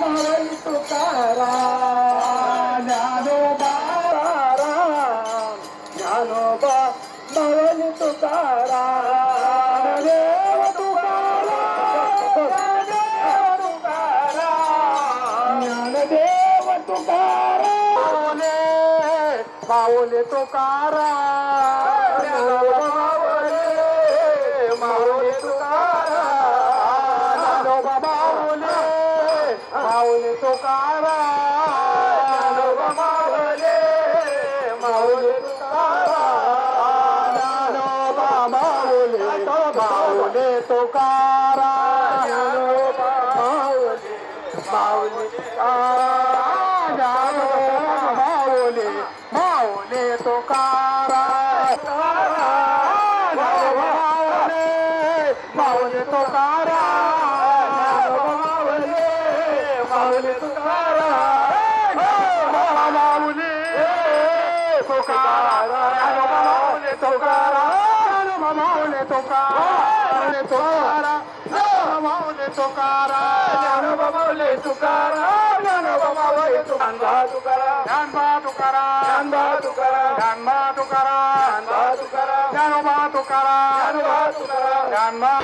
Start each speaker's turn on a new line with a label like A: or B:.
A: Mavli Tukaram Dnyanoba Mavli Tukaram Dnyanoba Mavli Tukaram माऊले Tukaram Dnyanoba माऊले माऊले Tukaram Dnyanoba माऊले माऊले Tukaram Dnyanoba माऊले माऊले Tukaram Dnyanoba माऊले माऊले माऊले माऊले Tukaram. माऊले Tukaram. माऊले Tukaram. माऊले Tukaram. माऊले Tukaram. माऊले Tukaram. माऊले Dnyanba Tukaram. Dnyanba Tukaram. Dnyanba Tukaram. Dnyanba